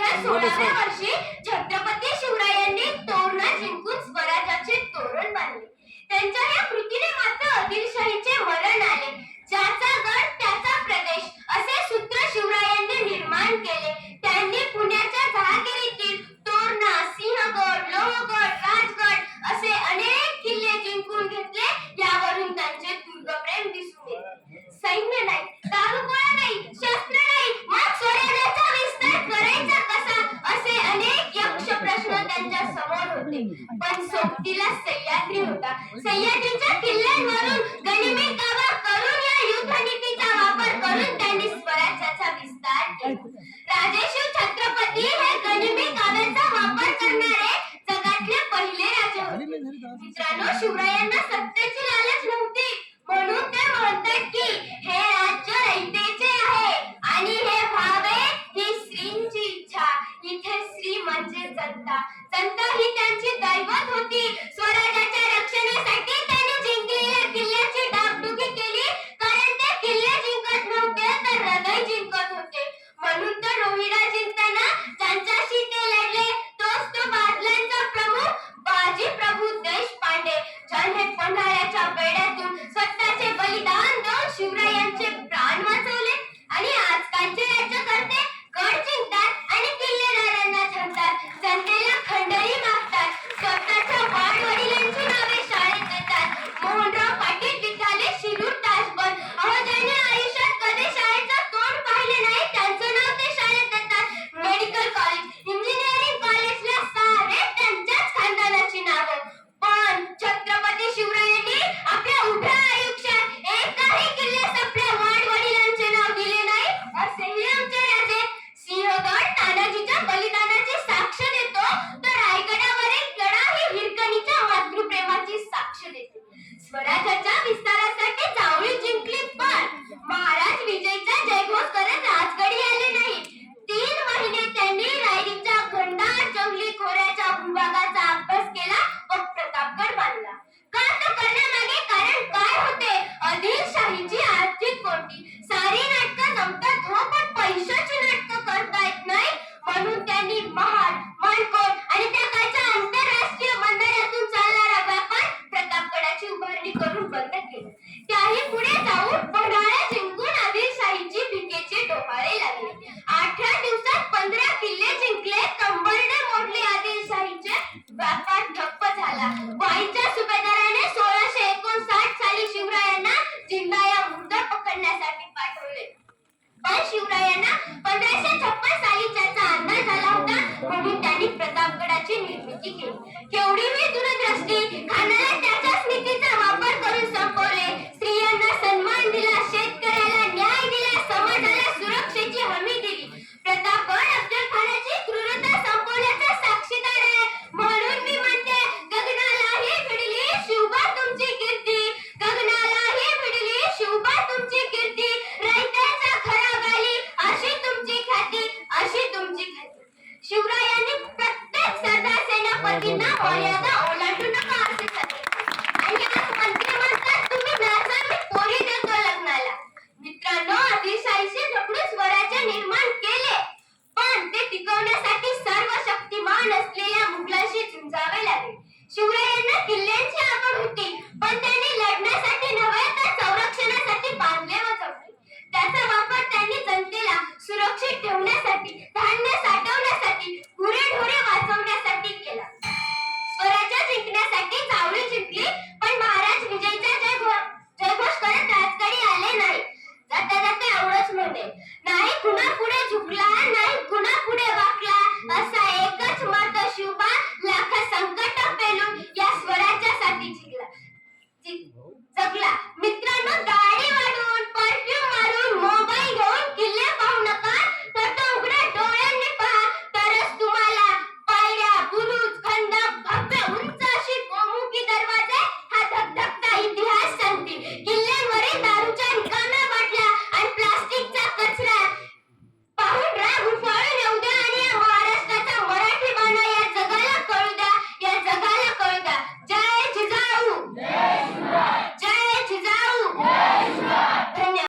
या सोळाव्या वर्षी पण सोबतीला सह्याद्री होता. सह्याद्रीच्या किल्ल्यांवरून गनिमी करून या युद्धनीतीचा वापर करून त्यांनी स्वराज्याचा विस्तार केला. करण्यासाठी पाठवले. पण शिवरायांना पंधराशे छप्पन साली त्याचा अंदाज आला होता म्हणून त्यांनी प्रतापगडाची निर्मिती केली. केवढी मी दूरदृष्टी खाना होते नाही कुणा पुढे झुकला नाही कुणा पुढे वाकला असा एकच मत शिवबा लाख संकट पेलून या स्वराज्यासाठी जिंकला. जगला. मी